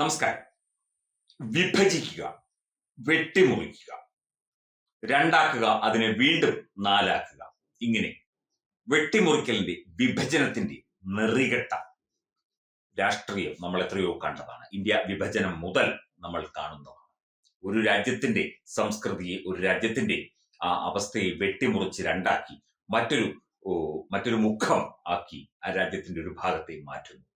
നമസ്കാരം. വിഭജിക്കുക വെട്ടിമുറിക്കുക. രണ്ടാക്കുക അതിനെ വീണ്ടും നാലാക്കുക. ഇങ്ങനെ വെട്ടിമുറിക്കലിന്റെ വിഭജനത്തിന്റെ നെറികെട്ട രാഷ്ട്രീയം നമ്മൾ എത്രയോ കണ്ടതാണ്. ഇന്ത്യ വിഭജനം മുതൽ നമ്മൾ കാണുന്നതാണ്. ഒരു രാജ്യത്തിന്റെ സംസ്കൃതിയെ ഒരു രാജ്യത്തിന്റെ ആ അവസ്ഥയെ വെട്ടിമുറിച്ച് രണ്ടാക്കി മറ്റൊരു മറ്റൊരു മുഖം ആക്കി ആ രാജ്യത്തിന്റെ ഒരു ഭാഗത്തെ മാറ്റുന്നു.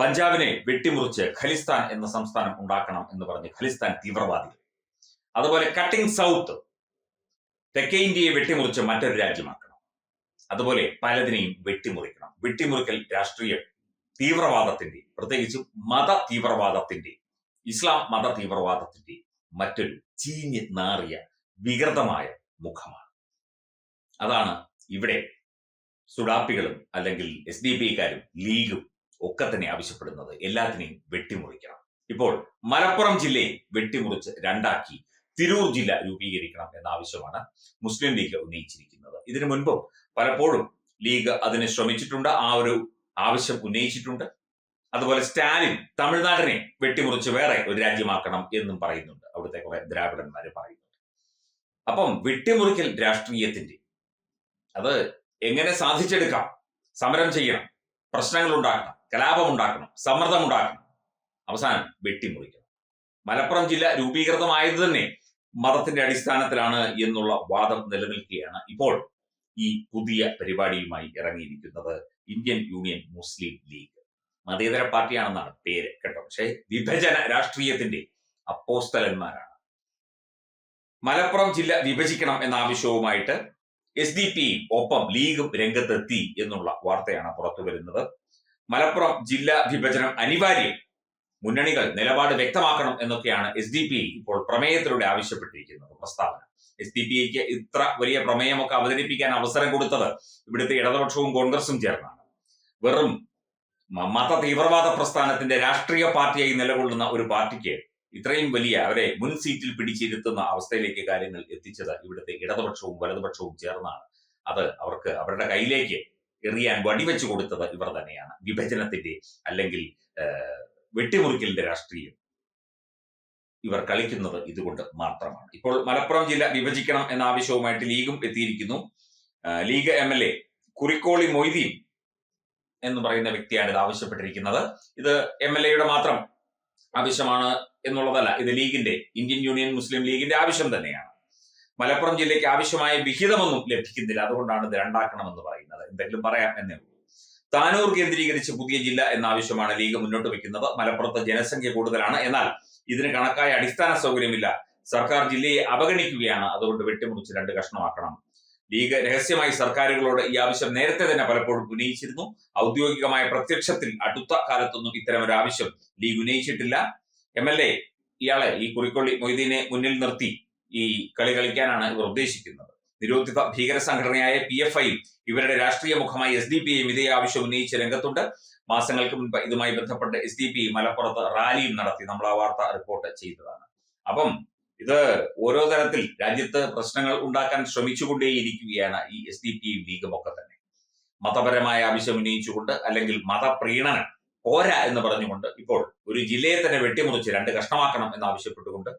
പഞ്ചാബിനെ വെട്ടിമുറിച്ച് ഖലിസ്ഥാൻ എന്ന സംസ്ഥാനം ഉണ്ടാക്കണം എന്ന് പറഞ്ഞ് ഖലിസ്ഥാൻ തീവ്രവാദികൾ. അതുപോലെ കട്ടിംഗ് സൗത്ത് തെക്കേ ഇന്ത്യയെ വെട്ടിമുറിച്ച് മറ്റൊരു രാജ്യമാക്കണം. അതുപോലെ പലതിനെയും വെട്ടിമുറിക്കണം. വെട്ടിമുറിക്കൽ രാഷ്ട്രീയ തീവ്രവാദത്തിന്റെ പ്രത്യേകിച്ച് മത തീവ്രവാദത്തിന്റെ ഇസ്ലാം മത തീവ്രവാദത്തിന്റെ മറ്റൊരു ചീഞ്ഞ് നാറിയ വികൃതമായ മുഖമാണ്. അതാണ് ഇവിടെ സുഡാപ്പികളും അല്ലെങ്കിൽ എസ് ഡി പി കാരും ലീഗും ഒക്കെ തന്നെ ആവശ്യപ്പെടുന്നത്. എല്ലാത്തിനെയും വെട്ടിമുറിക്കണം. ഇപ്പോൾ മലപ്പുറം ജില്ലയെ വെട്ടിമുറിച്ച് രണ്ടാക്കി തിരൂർ ജില്ല രൂപീകരിക്കണം എന്ന ആവശ്യമാണ് മുസ്ലിം ലീഗ് ഉന്നയിച്ചിരിക്കുന്നത്. ഇതിനു മുൻപും പലപ്പോഴും ലീഗ് അതിനെ ശ്രമിച്ചിട്ടുണ്ട്. ആ ഒരു ആവശ്യം ഉന്നയിച്ചിട്ടുണ്ട്. അതുപോലെ സ്റ്റാലിൻ തമിഴ്നാടിനെ വെട്ടിമുറിച്ച് വേറെ ഒരു രാജ്യമാക്കണം എന്നും പറയുന്നുണ്ട്. അവിടുത്തെ കുറെ ദ്രാവിഡന്മാര് പറയുന്നുണ്ട്. അപ്പം വെട്ടിമുറിക്കൽ രാഷ്ട്രീയത്തിന്റെ അത് എങ്ങനെ സാധിച്ചെടുക്കാം? സമരം ചെയ്യണം. പ്രശ്നങ്ങൾ ഉണ്ടാക്കണം. കലാപം ഉണ്ടാക്കണം സമ്മർദ്ദം ഉണ്ടാക്കണം അവസാനം വെട്ടിമുറിക്കണം. മലപ്പുറം ജില്ല രൂപീകൃതമായത് തന്നെ മതത്തിന്റെ അടിസ്ഥാനത്തിലാണ് എന്നുള്ള വാദം നിലനിൽക്കുകയാണ് ഇപ്പോൾ ഈ പുതിയ പരിപാടിയുമായി ഇറങ്ങിയിരിക്കുന്നത് ഇന്ത്യൻ യൂണിയൻ മുസ്ലിം ലീഗ്. മതേതര പാർട്ടിയാണെന്നാണ് പേര് കേട്ടോ. പക്ഷേ വിഭജന രാഷ്ട്രീയത്തിന്റെ അപ്പോസ്തലന്മാരാണ്. മലപ്പുറം ജില്ല വിഭജിക്കണം എന്ന ആവശ്യവുമായിട്ട് എസ് ഡി പി ഒപ്പം ലീഗും രംഗത്തെത്തി എന്നുള്ള വാർത്തയാണ് പുറത്തു വരുന്നത് മലപ്പുറം ജില്ലാ വിഭജനം അനിവാര്യം. മുന്നണികൾ നിലപാട് വ്യക്തമാക്കണം എന്നൊക്കെയാണ് എസ് ഡി പി ഇപ്പോൾ പ്രമേയത്തിലൂടെ ആവശ്യപ്പെട്ടിരിക്കുന്നത് പ്രസ്താവന. എസ് ഡി പി ഐക്ക് ഇത്ര വലിയ പ്രമേയമൊക്കെ അവതരിപ്പിക്കാൻ അവസരം കൊടുത്തത് ഇവിടുത്തെ ഇടതുപക്ഷവും കോൺഗ്രസും ചേർന്നാണ്. വെറും മത തീവ്രവാദ പ്രസ്ഥാനത്തിന്റെ രാഷ്ട്രീയ പാർട്ടിയായി നിലകൊള്ളുന്ന ഒരു പാർട്ടിക്ക് ഇത്രയും വലിയ അവരെ മുൻ സീറ്റിൽ പിടിച്ചിരുത്തുന്ന അവസ്ഥയിലേക്ക് കാര്യങ്ങൾ എത്തിച്ചത് ഇവിടുത്തെ ഇടതുപക്ഷവും വലതുപക്ഷവും ചേർന്നാണ്. അത് അവർക്ക് അവരുടെ കയ്യിലേക്ക് എറിയാൻ വടിവെച്ചു കൊടുത്തത് ഇവർ തന്നെയാണ്. വിഭജനത്തിന്റെ അല്ലെങ്കിൽ വെട്ടിമുറിക്കലിന്റെ രാഷ്ട്രീയം ഇവർ കളിക്കുന്നത് ഇതുകൊണ്ട് മാത്രമാണ്. ഇപ്പോൾ മലപ്പുറം ജില്ല വിഭജിക്കണം എന്ന ആവശ്യവുമായിട്ട് ലീഗും എത്തിയിരിക്കുന്നു. League M L A Kurikkoli Moideen എന്ന് പറയുന്ന വ്യക്തിയാണ് ഇത് ആവശ്യപ്പെട്ടിരിക്കുന്നത്. ഇത് എം എൽ എയുടെ മാത്രം ആവശ്യമാണ് എന്നുള്ളതല്ല ഇത് ലീഗിന്റെ ഇന്ത്യൻ യൂണിയൻ മുസ്ലിം ലീഗിന്റെ ആവശ്യം തന്നെയാണ്. മലപ്പുറം ജില്ലയ്ക്ക് ആവശ്യമായ വിഹിതമൊന്നും ലഭിക്കുന്നില്ല. അതുകൊണ്ടാണ് ഇത് രണ്ടാക്കണമെന്ന് പറയുന്നത്. എന്തെങ്കിലും പറയാം എന്നേ ഉള്ളൂ. താനൂർ കേന്ദ്രീകരിച്ച് പുതിയ ജില്ല എന്ന ആവശ്യമാണ് ലീഗ് മുന്നോട്ട് വെക്കുന്നത് മലപ്പുറത്ത് ജനസംഖ്യ കൂടുതലാണ്. എന്നാൽ ഇതിന് കണക്കായ അടിസ്ഥാന സൗകര്യമില്ല. സർക്കാർ ജില്ലയെ അവഗണിക്കുകയാണ്. അതുകൊണ്ട് വെട്ടിമുറിച്ച് രണ്ട് കഷ്ണമാക്കണം. ലീഗ് രഹസ്യമായി സർക്കാരുകളോട് ഈ ആവശ്യം നേരത്തെ തന്നെ പലപ്പോഴും ഉന്നയിച്ചിരുന്നു. ഔദ്യോഗികമായ പ്രത്യക്ഷത്തിൽ അടുത്ത കാലത്തൊന്നും ഇത്തരം ഒരു ആവശ്യം ലീഗ് ഉന്നയിച്ചിട്ടില്ല. എം എൽ എ ഇയാളെ ഈ കുറിക്കൊള്ളി മൊയ്തീനെ മുന്നിൽ നിർത്തി. ഈ കളി കളിക്കാനാണ് ഇവർ ഉദ്ദേശിക്കുന്നത്. നിരോധിത ഭീകര സംഘടനയായ പി എഫ് ഐ ഇവരുടെ രാഷ്ട്രീയ മുഖമായി എസ് ഡി പി ഐയും ഇതേ ആവശ്യം ഉന്നയിച്ച് രംഗത്തുണ്ട്. മാസങ്ങൾക്ക് മുൻപ് ഇതുമായി ബന്ധപ്പെട്ട് എസ് ഡി പി മലപ്പുറത്ത് റാലിയും നടത്തി നമ്മൾ ആ വാർത്ത റിപ്പോർട്ട് ചെയ്തതാണ്. അപ്പം ഇത് ഓരോ തരത്തിൽ രാജ്യത്ത് പ്രശ്നങ്ങൾ ഉണ്ടാക്കാൻ ശ്രമിച്ചുകൊണ്ടേയിരിക്കുകയാണ് ഈ എസ് ഡി പിയും ലീഗും ഒക്കെ തന്നെ. മതപരമായ ആവശ്യം ഉന്നയിച്ചുകൊണ്ട് അല്ലെങ്കിൽ മതപ്രീണനം പോരാ എന്ന് പറഞ്ഞുകൊണ്ട് ഇപ്പോൾ ഒരു ജില്ലയെ തന്നെ വെട്ടിമുറിച്ച് രണ്ട് കഷ്ണമാക്കണം എന്ന് ആവശ്യപ്പെട്ടുകൊണ്ട്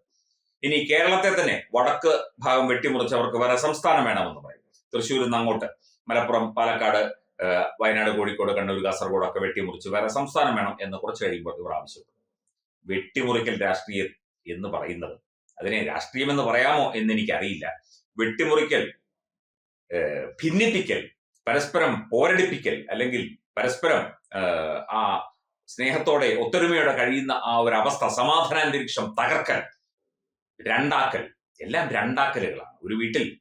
ഇനി കേരളത്തെ തന്നെ വടക്ക് ഭാഗം വെട്ടിമുറിച്ച് അവർക്ക് വേറെ സംസ്ഥാനം വേണമെന്ന് പറയും തൃശ്ശൂരിൽ നിന്ന് അങ്ങോട്ട് മലപ്പുറം പാലക്കാട് വയനാട് കോഴിക്കോട് കണ്ണൂർ കാസർഗോഡ് ഒക്കെ വെട്ടിമുറിച്ച് വേറെ സംസ്ഥാനം വേണം എന്ന് കുറച്ച് കഴിയുമ്പോൾ ഇവർ ആവശ്യപ്പെടും. വെട്ടിമുറിക്കൽ രാഷ്ട്രീയം എന്ന് പറയുന്നത് അതിനെ രാഷ്ട്രീയം എന്ന് പറയാമോ എന്ന് എനിക്കറിയില്ല. വെട്ടിമുറിക്കൽ ഭിന്നിപ്പിക്കൽ പരസ്പരം പോരടിപ്പിക്കൽ അല്ലെങ്കിൽ പരസ്പരം ആ സ്നേഹത്തോടെ ഒത്തൊരുമയോടെ കഴിയുന്ന ആ ഒരു അവസ്ഥ സമാധാനാന്തരീക്ഷം തകർക്കൽ രണ്ടാക്കൽ. എല്ലാം രണ്ടാക്കലുകളാണ്. ഒരു വീട്ടിൽ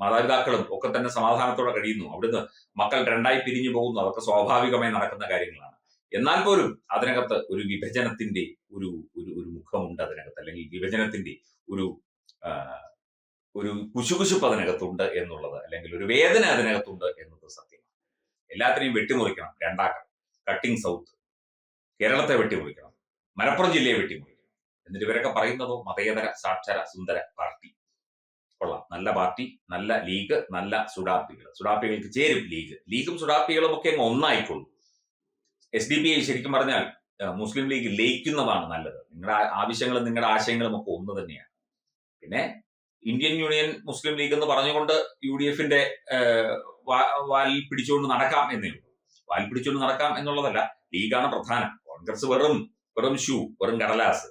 മാതാപിതാക്കളും ഒക്കെ തന്നെ സമാധാനത്തോടെ കഴിയുന്നു. അവിടുന്ന് മക്കൾ രണ്ടായി പിരിഞ്ഞു പോകുന്നു. അതൊക്കെ സ്വാഭാവികമായി നടക്കുന്ന കാര്യങ്ങളാണ്. എന്നാൽ പോലും അതിനകത്ത് ഒരു വിഭജനത്തിന്റെ ഒരു ഒരു ഒരു മുഖമുണ്ട് അതിനകത്ത്. അല്ലെങ്കിൽ വിഭജനത്തിന്റെ ഒരു ഒരു കുശുകുശുപ്പ് അതിനകത്തുണ്ട് എന്നുള്ളത്. അല്ലെങ്കിൽ ഒരു വേദന അതിനകത്തുണ്ട് എന്നത് സത്യമാണ്. എല്ലാത്തിനെയും വെട്ടിമുറിക്കണം. രണ്ടാക്കണം കട്ടിംഗ് സൗത്ത്. കേരളത്തെ വെട്ടിമുറിക്കണം. മലപ്പുറം ജില്ലയെ വെട്ടിമുറിക്കണം. എന്നിട്ട് ഇവരൊക്കെ പറയുന്നതോ മതേതര സാക്ഷര സുന്ദര പാർട്ടി. കൊള്ളാം. നല്ല പാർട്ടി നല്ല ലീഗ് നല്ല സുഡാപ്പികൾ. സുഡാപ്പികൾക്ക് ചേരും ലീഗ്. ലീഗും സുഡാപ്പികളും ഒക്കെ അങ്ങ് ഒന്നായിക്കൊള്ളു. എസ് ഡി പി ഐ ശരിക്കും പറഞ്ഞാൽ മുസ്ലിം ലീഗ് ലയിക്കുന്നതാണ് നല്ലത്. നിങ്ങളുടെ ആവശ്യങ്ങളും നിങ്ങളുടെ ആശയങ്ങളും ഒക്കെ ഒന്ന് തന്നെയാണ്. പിന്നെ ഇന്ത്യൻ യൂണിയൻ മുസ്ലിം ലീഗ് എന്ന് പറഞ്ഞുകൊണ്ട് യു ഡി എഫിന്റെ വാലിൽ പിടിച്ചുകൊണ്ട് നടക്കാം എന്നേ ഉള്ളൂ. വാലിൽ പിടിച്ചുകൊണ്ട് നടക്കാം എന്നുള്ളതല്ല ലീഗാണ് പ്രധാനം. കോൺഗ്രസ് വെറും വെറും ഷൂ വെറും കടലാസ്.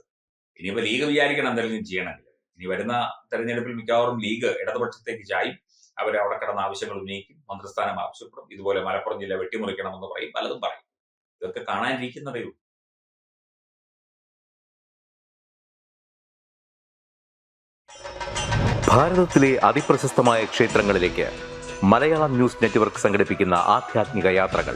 ഇനിയിപ്പോ ലീഗ് വിചാരിക്കണം എന്തെങ്കിലും ചെയ്യണമെങ്കിൽ ഇനി വരുന്ന തെരഞ്ഞെടുപ്പിൽ മിക്കവാറും ലീഗ് ഇടതുപക്ഷത്തേക്ക് ചായും. അവർ അവിടെ കിടന്ന ആവശ്യങ്ങൾ ഉന്നയിക്കും. മന്ത്രിസ്ഥാനം ആവശ്യപ്പെടും. ഇതുപോലെ മലപ്പുറം ജില്ല വെട്ടിമുറിക്കണമെന്ന് പറയും. പലതും പറയും. ഇതൊക്കെ കാണാനിരിക്കുന്നതേ ഉള്ളൂ. ഭാരതത്തിലെ അതിപ്രശസ്തമായ ക്ഷേത്രങ്ങളിലേക്ക് മലയാളം ന്യൂസ് നെറ്റ്വർക്ക് സംഘടിപ്പിക്കുന്ന ആധ്യാത്മിക യാത്രകൾ.